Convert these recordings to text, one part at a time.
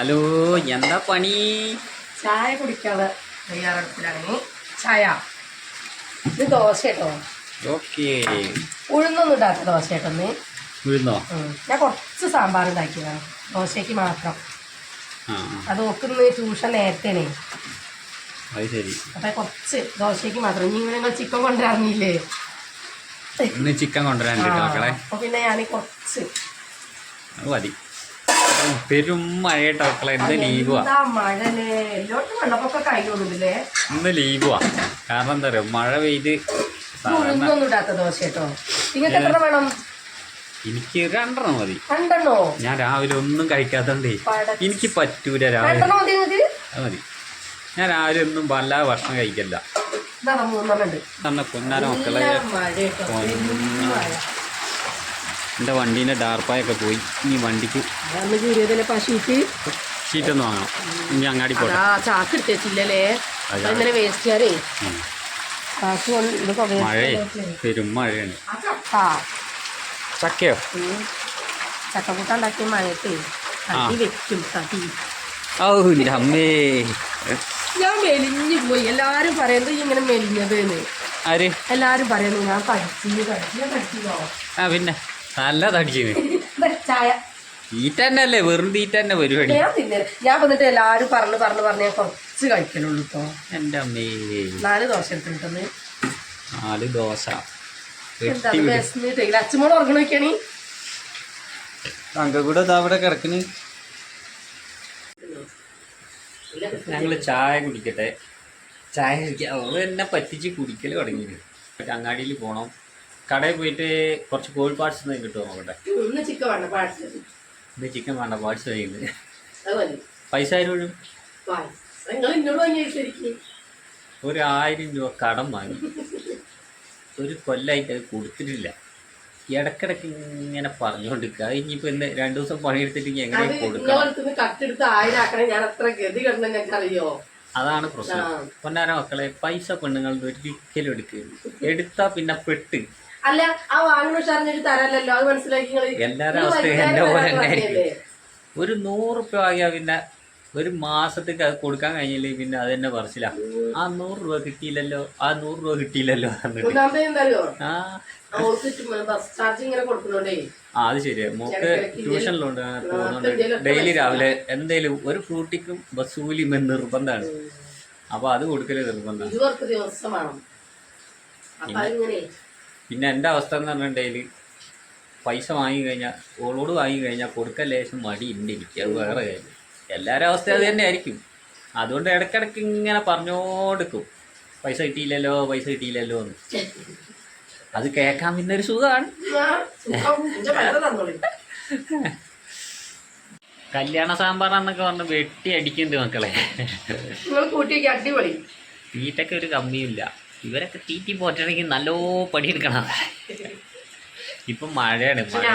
Hello എന്താ പണി? ചായ കുടിക്കാതെ തയ്യാറെടുപ്പിലാണ് ചായ. ഇത് ദോശ കേട്ടോ. ഓക്കെ. ഉഴുന്നൊന്നും ഇടാത്ത ദോശ കേട്ടോ. വീഴുന്നോ ഞാൻ കുറച്ച് സാമ്പാർ ഉണ്ടാക്കിയതാണ്. ദോശയ്ക്ക് മാത്രം. അത് നോക്കുന്ന ട്യൂഷൻ നേരത്തേനെ അത് ശരി. അപ്പം കുറച്ച് ദോശയ്ക്ക് മാത്രം. ഇനി ഇങ്ങനെ നിങ്ങൾ ചിക്കൻ കൊണ്ടുവരാറില്ലേ? ഇന്ന് ചിക്കൻ കൊണ്ടുവരാൻ മക്കളെ. അപ്പോൾ പിന്നെ ഞാൻ കുറച്ച് അത് മതി. പെരും മഴയായിട്ട് മക്കളെ ഇന്ന് ലീവാ ഇന്ന് ലീവാ കാരണം എന്താ പറയുക മഴ പെയ്ത് എനിക്ക് രണ്ടെണ്ണം മതി. ഞാൻ രാവിലെ ഒന്നും കഴിക്കാത്തണ്ടേ എനിക്ക് പറ്റൂല രാവിലെ. മതി ഞാൻ രാവിലെ ഒന്നും വല്ലാതെ ഭക്ഷണം കഴിക്കല്ല തന്നെ പൊന്നാര മക്കളെ നല്ല മഴ കേട്ടോ പെരും മഴ എന്റെ വണ്ടീന്റെ ഡാർപ്പായൊക്കെ പോയി. ഇനി വണ്ടിക്ക് ഷീറ്റൊന്നും വാങ്ങണം. ഇനി അങ്ങാടി പോട്ടെ. ചാക്ക് എടുത്തേച്ചില്ലല്ലേ? വേസ്റ്റ് ചെയ്യാറേ മഴയെ. പെരും മഴയാണ്. ചക്കയോ. ചക്കക്കൂട്ട ഉണ്ടാക്കിയ മഴയത്തെ തട്ടി വെക്കും തട്ടി. ഓ എന്റെ അമ്മേ. ഞാൻ മെലിഞ്ഞു പോയി. എല്ലാരും പറയുന്നത് ഇങ്ങനെ മെലിഞ്ഞത് ആര്? എല്ലാരും പറയുന്നു ഞാൻ പഠിച്ചു ഞാൻ ആ പിന്നെ? നല്ല തടിച്ചിന് ചായ. തീറ്റ തന്നെ അല്ലേ വെറും തീറ്റ തന്നെ പരിപാടി. ഞാൻ തിന്നെ. ഞാൻ വന്നിട്ട് എല്ലാരും പറഞ്ഞു പറഞ്ഞു പറഞ്ഞ് ഞാൻ കുറച്ച് കഴിക്കലുള്ളൂ കേട്ടോ എന്റെ അമ്മേ. നാല് ദോശ എടുത്തിട്ടുണ്ട് നാല് ദോശ. എന്താ വെട്ടി വിടും. വിശന്നിട്ടില്ല അച്ഛനോട് ഉറങ്ങണ നോക്കിയാണി കൂടെ അവിടെ കിടക്കണ്. ഞങ്ങൾ ചായ കുടിക്കട്ടെ. ചായ കുടിക്കാൻ അവൾ എന്നെ പറ്റിച്ച് കുടിക്കൽ തുടങ്ങി അങ്ങാടിയിൽ പോകണം കടയിൽ പോയിട്ട് കുറച്ച് കോഴി പാർട്സ് എന്തെങ്കിലും കിട്ടുമോ നോക്കട്ടെ ഇന്ന് ചിക്കൻ വേണ്ട പാടിച്ചത് ഇന്ന് ചിക്കൻ വേണ്ട പാർട്സ് കഴിയുന്നത് അത് പൈസ ഒരു ആയിരം രൂപ കടം വാങ്ങി. ഒരു കൊല്ലായിട്ട് അത് കൊടുത്തിട്ടില്ല. ഇടക്കിടക്ക് ഇങ്ങനെ പറഞ്ഞുകൊണ്ടിരിക്കുക അത് ഇനിയിപ്പോ ഇന്ന് രണ്ടു ദിവസം പണിയെടുത്തിട്ട് എങ്ങനെ അറിയോ? അതാണ് പ്രശ്നം. പൊന്നാര മക്കളെ പൈസ പെണ്ണുങ്ങൾ ഒരിക്കലും എടുക്കരുത്. എടുത്താ പിന്നെ പെട്ട്. അല്ല ആ വാങ്ങണ ഉഷാറിനൊരു തരല്ലോ അത് മനസ്സിലാക്കി നിങ്ങൾ. അവസ്ഥ അവസ്ഥയും പോലെ തന്നെ ഒരു നൂറ് റുപ്യ വാങ്ങിയാ പിന്നെ ഒരു മാസത്തേക്ക് അത് കൊടുക്കാൻ കഴിഞ്ഞില്ലെങ്കിൽ പിന്നെ അത് തന്നെ പറച്ചില്ല ആ നൂറ് രൂപ കിട്ടിയില്ലല്ലോ ആ നൂറ് രൂപ കിട്ടിയില്ലല്ലോ ആ. അത് ശരി മോക്ക് ട്യൂഷനിലുണ്ട് ഡെയിലി രാവിലെ എന്തേലും ഒരു ഫ്രൂട്ടിക്കും ബസ് കൂലിയും നിർബന്ധമാണ്. അപ്പൊ അത് കൊടുക്കൽ നിർബന്ധമാണ്. പിന്നെ എന്റെ അവസ്ഥ എന്ന് പറഞ്ഞിട്ടുണ്ടെങ്കിൽ പൈസ വാങ്ങിക്കഴിഞ്ഞാൽ ഓളോട് വാങ്ങിക്കഴിഞ്ഞാൽ കൊടുക്കാൻ ലേശം മടി ഉണ്ട് എനിക്ക്. അത് വേറെ കാര്യം. എല്ലാവരുടെ അവസ്ഥ അത് തന്നെ ആയിരിക്കും. അതുകൊണ്ട് ഇടയ്ക്കിടയ്ക്ക് ഇങ്ങനെ പറഞ്ഞോടുക്കും പൈസ കിട്ടിയില്ലല്ലോ പൈസ കിട്ടിയില്ലല്ലോ എന്ന്. അത് കേൾക്കാൻ പിന്നെ ഒരു സുഖമാണ്. കല്യാണ സാമ്പാറാന്നൊക്കെ പറഞ്ഞ് വെട്ടി അടിക്കുന്നുണ്ട് മക്കളെ. തീറ്റയ്ക്ക് ഒരു കമ്മിയില്ല ഇവരൊക്കെ തീറ്റി പോറ്റണമെങ്കിൽ നല്ലോ പണിയെടുക്കണം. ഇപ്പം മഴയാണ് മഴ.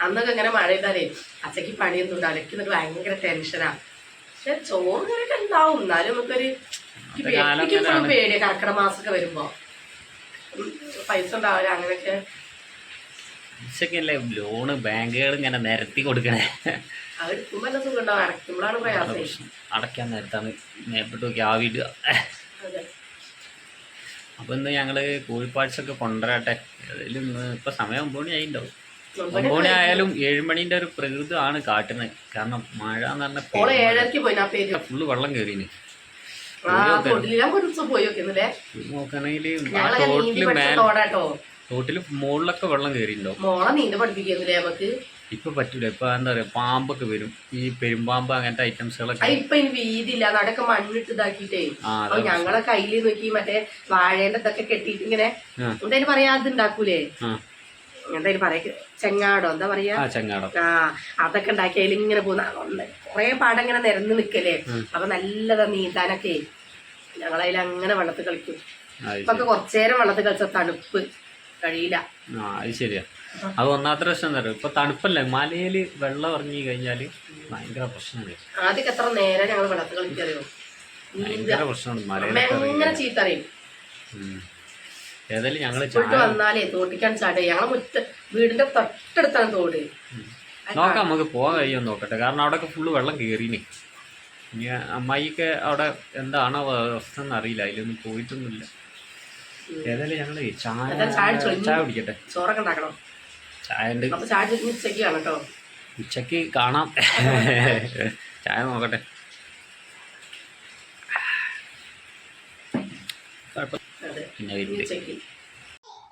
അന്നൊക്കെ ഇങ്ങനെ മഴ ചെയ്താലേ അച്ഛക്ക് പണിയൊന്നും ഉണ്ടാവില്ല. എനിക്ക് എന്നിട്ട് ഭയങ്കര ടെൻഷനാ പക്ഷെ ചോറ് കറിയൊക്കെ ഉണ്ടാവും. എന്നാലും നമുക്കൊരു എനിക്ക് പേ- കാലം എനിക്ക് ഇപ്പോഴും അങ്ങനെയാണ്. പേടിയാ. കർക്കിടക മാസമൊക്കെ വരുമ്പോ. പൈസ ഉണ്ടാവില്ല അങ്ങനെയൊക്കെ. പൈസക്കല്ലേ ലോണ് ബാങ്കുകൾ ഇങ്ങനെ നിരത്തി കൊടുക്കണേ. അടയ്ക്കാൻ നേരത്താണ് മേപ്പിട്ട് നോക്കി ആവിടുക. അപ്പോൾ ഇന്ന് ഞങ്ങൾ കോഴിപ്പാഴ്സൊക്കെ കൊണ്ടുവരട്ടെ. ഏതായാലും ഇന്ന് ഇപ്പൊ സമയം ഒമ്പത് മണി ആയിട്ടുണ്ടാവും ഒമ്പത് മണി ആയാലും ഏഴുമണിന്റെ ഒരു പ്രകൃതമാണ് കാട്ടുന്നത് കാരണം മഴ എന്ന് പറഞ്ഞാൽ ഫുള്ള് വെള്ളം കയറിന് തൊട്ടിൽ നോക്കണമെങ്കിൽ മേൽ തോടാട്ടോ തോട്ടിൽ മുകളിലൊക്കെ വെള്ളം കയറിയിട്ടുണ്ടാവും മോളെ നീന്ത പഠിപ്പിക്കുന്നില്ലേ നമുക്ക്? ഇപ്പൊ പറ്റൂല. ഇപ്പൊ എന്താ പറയാ പാമ്പൊക്കെ വരും. ഈ പെരുമ്പാമ്പ് അങ്ങനത്തെ ഐറ്റംസുകളൊക്കെ ഇപ്പൊ വീതിയില്ല. നടക്കെ മണ്ണിട്ട് ഇതാക്കിട്ടേ ഞങ്ങളെ കയ്യിൽ നോക്കി മറ്റേ വാഴേന്റെ ഇതൊക്കെ കെട്ടിട്ട് ഇങ്ങനെ. എന്തായാലും പറയാ അത് ഉണ്ടാക്കൂലേ എന്തായാലും പറയാ ചെങ്ങാടോ? എന്താ പറയാ? ആ ചങ്ങാടം. ആ അതൊക്കെ ഉണ്ടാക്കി അതിൽ ഇങ്ങനെ പോകുന്ന. കൊറേ പാടം ഇങ്ങനെ നിരന്ന് നിക്കല്ലേ? അപ്പൊ നല്ലതാ നീന്താനൊക്കെ. ഞങ്ങളതിൽ അങ്ങനെ വെള്ളത്തിൽ കളിക്കും. ഇപ്പൊ കുറച്ചേരം വെള്ളത്തിൽ കളിച്ച തണുപ്പ്. കഴിയില്ല. ശരിയാ. അത് ഒന്നാമത്തെ പ്രശ്നം എന്താ പറയുക ഇപ്പൊ തണുപ്പല്ലേ? മലയിൽ വെള്ളം ഇറങ്ങി കഴിഞ്ഞാൽ ഭയങ്കര പ്രശ്നമാണ്. ആദ്യമൊക്കെ എത്ര നേരം ഞങ്ങൾ വെള്ളത്തിൽ കളിക്കറിയോ ഭയങ്കര പ്രശ്നമാണ് എങ്ങനെ ചീത്തറിയും. ഏതായാലും ഞങ്ങൾ വന്നാലേ തോട്ടിക്കാൻ ചാടേ ഞങ്ങളെ മുറ്റ വീടിന്റെ തൊട്ടടുത്താണ് തോട്. നോക്കാം നമുക്ക് പോകാൻ കഴിയുമോ നോക്കട്ടെ. കാരണം അവിടെ ഫുള്ള് വെള്ളം കയറിനെ ഇനി അമ്മായിക്ക് അവിടെ എന്താണോ അവസ്ഥ എന്ന് അറിയില്ല. അതിലൊന്നും പോയിട്ടൊന്നുമില്ല. ഏതായാലും ഞങ്ങൾ ചായ? ചായ കുടിക്കട്ടെ. ചോറൊക്കെ ഉണ്ടാക്കണം? ചായ ഉണ്ട് അപ്പൊ ചായ ചുരുങ്ങി ആണ് കേട്ടോ ഉച്ചയ്ക്ക് കാണാം. ചായ നോക്കട്ടെ.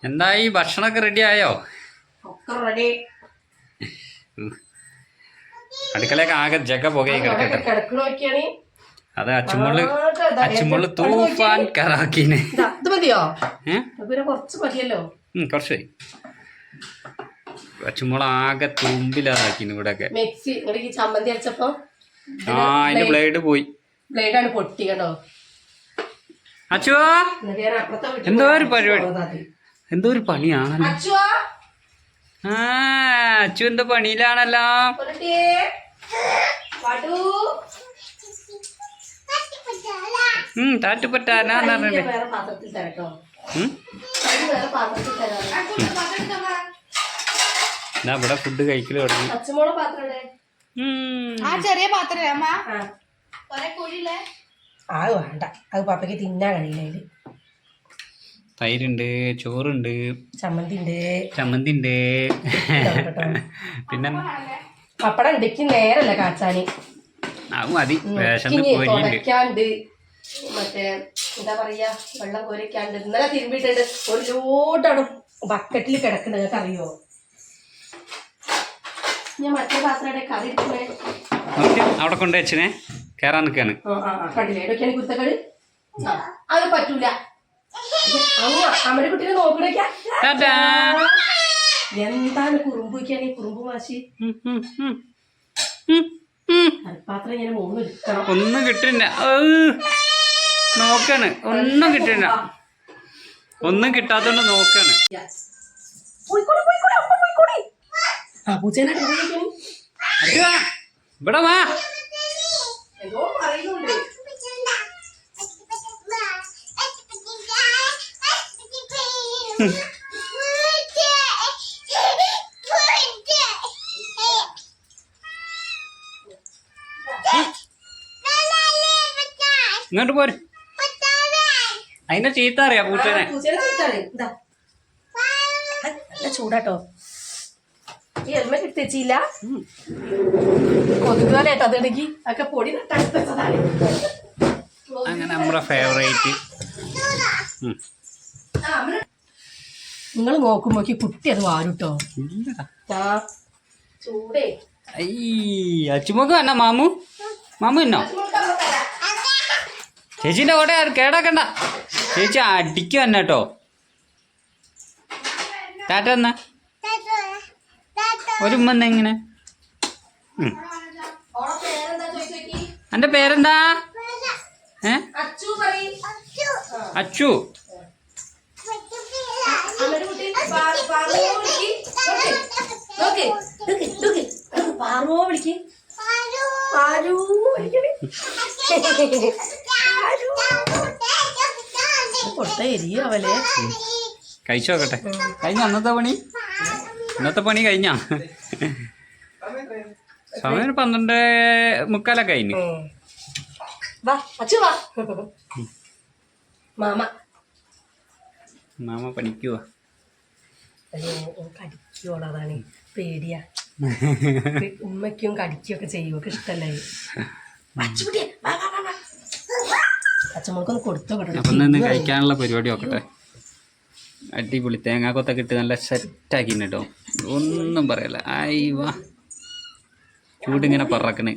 എന്തായി? ഭക്ഷണമൊക്കെ റെഡി ആയോ? അടുക്കളയൊക്കെ ആകെ ജഗ പുകയായി കിടക്കട്ടെ. അത് അച്ചുമുള്ള് അച്ചുമുള്ള് തൂഫാൻ കറാക്കിന് മതിയോ? കുറച്ച് മതിയല്ലോ. കുറച്ച് ഇവിടെയൊക്കെ മിക്സി ഇങ്ങോട്ട് ഈ ചമ്മന്തി അരച്ചപ്പോ ആ അതിന്റെ ബ്ലേഡ് പോയി. ബ്ലേഡാണ് അച്ചുവാ എന്തോ ഒരു പരിപാടി. എന്തോ ഒരു പണിയാണല്ലോ. ആ അച്ചു എന്തോ പണിയിലാണല്ലോ. ഉം താറ്റുപറ്റാനാന്ന് അതിന് പറഞ്ഞിട്ട് വേറെ പാത്രത്തിൽ തരാം കേട്ടോ ഉം അതിന് വേറെ പാത്രത്തിൽ തരാം എന്നാ ഇവിടെ ഫുഡ് കഴിക്കൽ തുടങ്ങി. ആ ചെറിയ പാത്രം അമ്മ. ആ. വേണ്ട. അത് പാപ്പയ്ക്ക് തിന്നാൻ കഴിയില്ല തൈരുണ്ട് ചോറുണ്ട് ചമ്മന്തി ഉണ്ട് ചമ്മന്തി ഉണ്ട് പിന്നെ പപ്പടം ഇടയ്ക്ക് നേരല്ല കാച്ചാന്. അത് മതി. തുടയ്ക്കാണ്ട് മറ്റേ എന്താ പറയാ? വെള്ളം കോരിക്കാണ്ട് ഇന്നലെ തിരുമ്പിട്ടുണ്ട് ഒരു ലോട്ടാണ് അവിടെ ബക്കറ്റിൽ കിടക്കുന്നത്. നിങ്ങൾക്ക് അറിയോ ഞാൻ മറ്റേ പാത്രം കറി എടുക്കണേ ഓക്കെ അവിടെ കൊണ്ട് വെച്ചിനെ കയറാൻ നിൽക്കാണ് കണ്ടില്ലേ? ഇടയ്ക്കാണ് കുരുത്തക്കേട്? അത് പറ്റൂല. അങ്ങ് അമ്മയുടെ കുട്ടീനെ നോക്കണേക്കാ. ടാറ്റാ. എന്താണ് ഈ കുറുമ്പ് വാശി ഇങ്ങനെ മൂന്ന് എടുക്കണം ഒന്നും കിട്ടില്ല. നോക്കാണ്. ഒന്നും കിട്ടില്ല. ഒന്നും കിട്ടാത്തോണ്ട് നോക്കാണ്. പോയിക്കോളി പോയിക്കോളി ആ അച്ഛാ, ഇവിടെ വാ. എന്തോ പറയുന്നുണ്ട്. ഇങ്ങോട്ട് പോര്. അതിന്റെ ചീത്ത അറിയാ പൂച്ചനെ. പൂച്ചേനെ ചൂടാട്ടോ. ഈ ഹെൽമെറ്റ് അതിടക്കി. ഒക്കെ പൊടി അങ്ങനെ നമ്മുടെ ഫേവറേറ്റ് നിങ്ങൾ നോക്കുമ്പോ കുട്ടി അത് വാരുട്ടോ. അച്ചുമക്ക് വന്ന മാമു. മാമു എന്നോ ചേച്ചിന്റെ കൂടെ കേടാക്കണ്ട. ചേച്ചി അടിക്ക് വന്ന കേട്ടോ. ടാറ്റ എന്നാ ഒരു ഉമ്മ എങ്ങനെ ഇങ്ങനെ പേരെന്താ ഏ അച്ചു പറയും അച്ചു അമ്മയുടെ കുട്ടി പാ- പാറുവോ വിളിക്ക്. നോക്ക്, നോക്ക്, നോക്ക്, നോക്ക്, പാറുവോ വിളിക്ക്. പാരു വിളിക്കണേ. പാരു. പൊട്ട എരിയോ അവലെ കഴിച്ചു കഴിഞ്ഞ അന്നത്തെ പണി ഇന്നത്തെ പണി കഴിഞ്ഞ? സമയം പന്ത്രണ്ട് മുക്കാലൊക്കെ കഴിഞ്ഞു. മാമ. മാമ പണിക്കുവാ. പേടിയാ. ഉമ്മയ്ക്കും കടിക്കുകയൊക്കെ ചെയ്യുമൊക്കെ ഇഷ്ടല്ലേ? അച്ഛമ്മക്കൊന്ന് കൊടുത്തോ കഴിക്കാനുള്ള പരിപാടി നോക്കട്ടെ. അടിപൊളി തേങ്ങാക്കൊത്തൊക്കെ ഇട്ട് നല്ല സെറ്റാക്കി കേട്ടോ ഒന്നും പറയല്ല. ആയി വാ ചൂടിങ്ങനെ പറക്കണ്.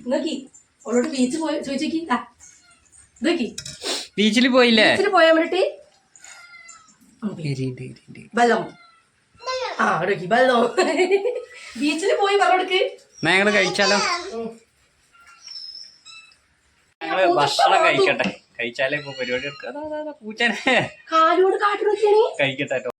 ബീച്ചിൽ പോയില്ലേ? ബീച്ചിൽ പോയി ഞങ്ങൾ കഴിച്ചാലോ? ഞങ്ങൾ ഭക്ഷണം കഴിക്കട്ടെ. കഴിച്ചാലേ ഇപ്പൊ പരിപാടി എടുക്കാം. പൂച്ചനെ. കാലോട് കാട്ടി നോക്കിയാണി കഴിക്കട്ടെ ട്ടോ